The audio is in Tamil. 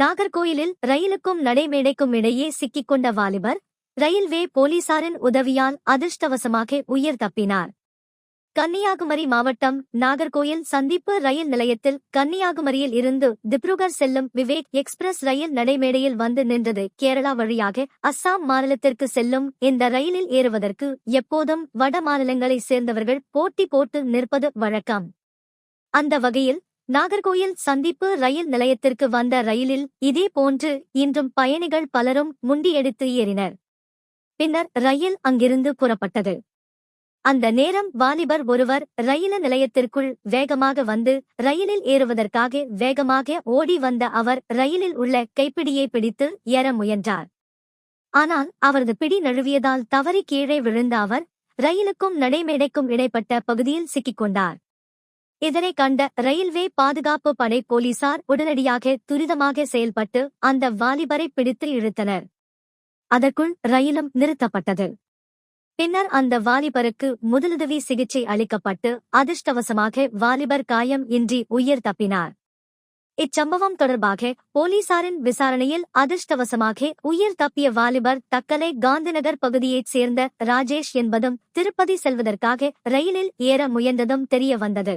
நாகர்கோயிலில் ரயிலுக்கும் நடைமேடைக்கும் இடையே சிக்கிக்கொண்ட வாலிபர் ரயில்வே போலீசாரின் உதவியால் அதிர்ஷ்டவசமாக உயிர் தப்பினார். கன்னியாகுமரி மாவட்டம் நாகர்கோயில் சந்திப்பு ரயில் நிலையத்தில் கன்னியாகுமரியில் இருந்து திப்ருகர் செல்லும் விவேக் எக்ஸ்பிரஸ் ரயில் நடைமேடையில் வந்து நின்றது கேரளா வழியாக அஸ்ஸாம் மாநிலத்திற்கு செல்லும் இந்த ரயிலில் ஏறுவதற்கு எப்போதும் வட மாநிலங்களைச் சேர்ந்தவர்கள் போட்டி போட்டு நிற்பது வழக்கம். அந்த வகையில் நாகர்கோயில் சந்திப்பு ரயில் நிலையத்திற்கு வந்த ரயிலில் இதே போன்று இன்றும் பயணிகள் பலரும் முண்டியெடுத்து ஏறினர். பின்னர் ரயில் அங்கிருந்து புறப்பட்டது. அந்த நேரம் வாலிபர் ஒருவர் ரயில நிலையத்திற்குள் வேகமாக வந்து ரயிலில் ஏறுவதற்காக வேகமாக ஓடி வந்த அவர் ரயிலில் உள்ள கைப்பிடியை பிடித்து ஏற முயன்றார். ஆனால் அவரது பிடி நழுவியதால் தவறி கீழே விழுந்த அவர் ரயிலுக்கும் நடைமேடைக்கும் இடைப்பட்ட பகுதியில் சிக்கிக்கொண்டார் இதனை கண்ட ரயில்வே பாதுகாப்பு படை போலீசார் உடனடியாக துரிதமாக செயல்பட்டு அந்த வாலிபரை பிடித்து இழுத்தனர். அதற்குள் ரயிலும் நிறுத்தப்பட்டது. பின்னர் அந்த வாலிபருக்கு முதலுதவி சிகிச்சை அளிக்கப்பட்டு அதிர்ஷ்டவசமாக வாலிபர் காயம் இன்றி உயிர் தப்பினார். இச்சம்பவம் தொடர்பாக போலீசாரின் விசாரணையில் அதிர்ஷ்டவசமாக உயிர் தப்பிய வாலிபர் தக்கலை காந்திநகர் பகுதியைச் சேர்ந்த ராஜேஷ் என்பதும் திருப்பதி செல்வதற்காக ரயிலில் ஏற முயன்றதும் தெரிய வந்தது